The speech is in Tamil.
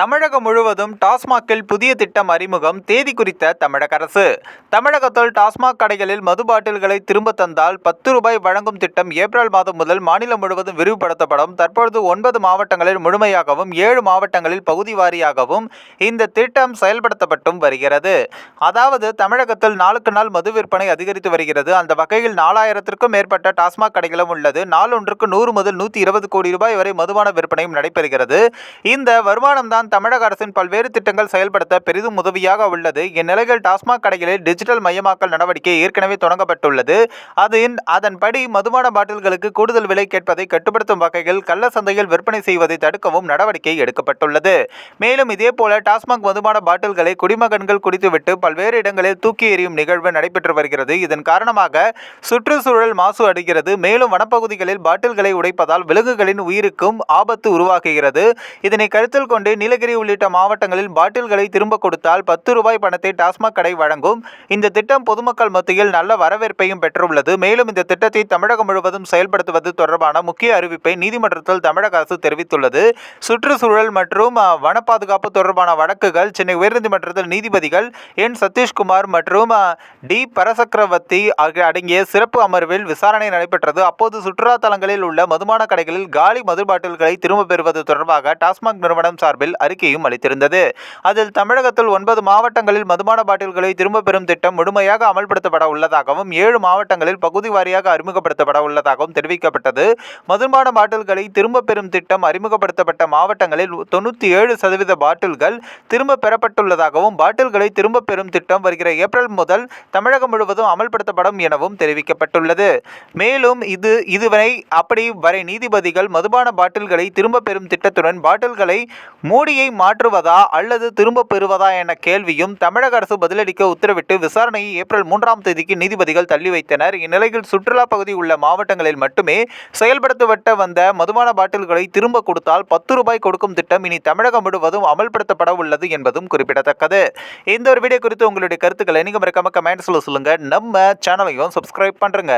தமிழகம் முழுவதும் டாஸ்மாகில் புதிய திட்டம் அறிமுகம் தேதி குறித்த தமிழக அரசு. தமிழகத்தில் டாஸ்மாக் கடைகளில் மது பாட்டில்களை திரும்ப தந்தால் பத்து ரூபாய் வழங்கும் திட்டம் ஏப்ரல் மாதம் முதல் மாநிலம் முழுவதும் விரிவுபடுத்தப்படும். தற்பொழுது ஒன்பது மாவட்டங்களில் முழுமையாகவும் ஏழு மாவட்டங்களில் பகுதி வாரியாகவும் இந்த திட்டம் செயல்படுத்தப்பட்டும் வருகிறது. அதாவது தமிழகத்தில் நாளுக்கு நாள் மது விற்பனை அதிகரித்து வருகிறது. அந்த வகையில் நாலாயிரத்திற்கும் மேற்பட்ட டாஸ்மாக் கடைகளும் உள்ளது. நாளொன்றுக்கு நூறு முதல் நூற்றி இருபது கோடி ரூபாய் வரை மதுபான விற்பனையும் நடைபெறுகிறது. இந்த வருமானம் தான் தமிழக அரசின் பல்வேறு திட்டங்கள் செயல்படுத்த பெரிதும் உதவியாக உள்ளது. இந்நிலையில் டாஸ்மாக் கடைகளில் டிஜிட்டல் மயமாக்கல் நடவடிக்கை ஏற்கனவே தொடங்கப்பட்டுள்ளது. அதன் அதன்படி மதுபான பாட்டில்களுக்கு கூடுதல் விலை கேட்பதை கட்டுப்படுத்தும் வகையில் கள்ள சந்தையில் விற்பனை செய்வதை தடுக்கவும் நடவடிக்கை எடுக்கப்பட்டுள்ளது. மேலும் இதேபோல டாஸ்மாக் மதுபான பாட்டில்களை குடிமகன்கள் குடித்துவிட்டு பல்வேறு இடங்களில் தூக்கி எறியும் நிகழ்வு நடைபெற்று வருகிறது. இதன் காரணமாக சுற்றுச்சூழல் மாசு அடைகிறது. மேலும் வனப்பகுதிகளில் பாட்டில்களை உடைப்பதால் விலங்குகளின் உயிருக்கும் ஆபத்து உருவாகுகிறது. இதனை கருத்தில் கொண்டு நீலகிரி உள்ளிட்ட மாவட்டங்களில் பாட்டில்களை திரும்ப கொடுத்தால் பத்து ரூபாய் பணத்தை டாஸ்மாக் கடை வழங்கும். இந்த திட்டம் பொதுமக்கள் மத்தியில் நல்ல வரவேற்பையும் பெற்றுள்ளது. மேலும் இந்த திட்டத்தை தமிழகம் முழுவதும் செயல்படுத்துவது தொடர்பான முக்கிய அறிவிப்பை நீதிமன்றத்தில் தமிழக அரசு தெரிவித்துள்ளது. சுற்றுச்சூழல் மற்றும் வன பாதுகாப்பு தொடர்பான வழக்குகள் சென்னை உயர்நீதிமன்றத்தில் நீதிபதிகள் என். சதீஷ்குமார் மற்றும் டி. பரசக்கரவர்த்தி ஆகிய அடங்கிய சிறப்பு அமர்வில் விசாரணை நடைபெற்றது. அப்போது சுற்றுலா தலங்களில் உள்ள மதுபான கடைகளில் காலி மது பாட்டில்களை திரும்ப பெறுவது தொடர்பாக டாஸ்மாக் நிறுவனம் சார்பில் அறிக்கையும் அளித்திருந்தது. அதில் தமிழகத்தில் ஒன்பது மாவட்டங்களில் மதுபான பாட்டில்களை திரும்ப பெறும் திட்டம் முழுமையாக அமல்படுத்தப்பட உள்ளதாகவும் ஏழு மாவட்டங்களில் பகுதி வாரியாக அறிமுகப்படுத்தப்பட உள்ளதாகவும் தெரிவிக்கப்பட்டது. மதுபான பாட்டில்களை திரும்ப பெறும் திட்டம் அறிமுகப்படுத்தப்பட்ட மாவட்டங்களில் தொண்ணூற்றி ஏழு சதவீத பாட்டில்கள் திரும்ப பெறப்பட்டுள்ளதாகவும் பாட்டில்களை திரும்ப பெறும் திட்டம் வருகிற ஏப்ரல் முதல் தமிழகம் முழுவதும் அமல்படுத்தப்படும் எனவும் தெரிவிக்கப்பட்டுள்ளது. மேலும் இது இதுவரை அப்படி வரை நீதிபதிகள் மதுபான பாட்டில்களை திரும்ப பெறும் திட்டத்துடன் பாட்டில்களை மூடி உரிமையை மாற்றுவதா அல்லது திரும்ப பெறுவதா என கேள்வியும் தமிழக அரசு பதிலளிக்க உத்தரவிட்டு விசாரணையை ஏப்ரல் மூன்றாம் தேதிக்கு நீதிபதிகள் தள்ளி வைத்தனர். இந்நிலையில் சுற்றுலா பகுதி உள்ள மாவட்டங்களில் மட்டுமே செயல்படுத்தப்பட்ட வந்த மதுபான பாட்டில்களை திரும்ப கொடுத்தால் பத்து ரூபாய் கொடுக்கும் திட்டம் இனி தமிழகம் முழுவதும் அமல்படுத்தப்பட உள்ளது என்பதும் குறிப்பிடத்தக்கது. இந்த ஒரு வீடியோ குறித்து உங்களுடைய கருத்துக்களை நீங்கள் மறக்காம கமெண்ட்ஸில் சொல்லுங்கள் நம்ம சேனலையும் சப்ஸ்கிரைப் பண்ணுறங்க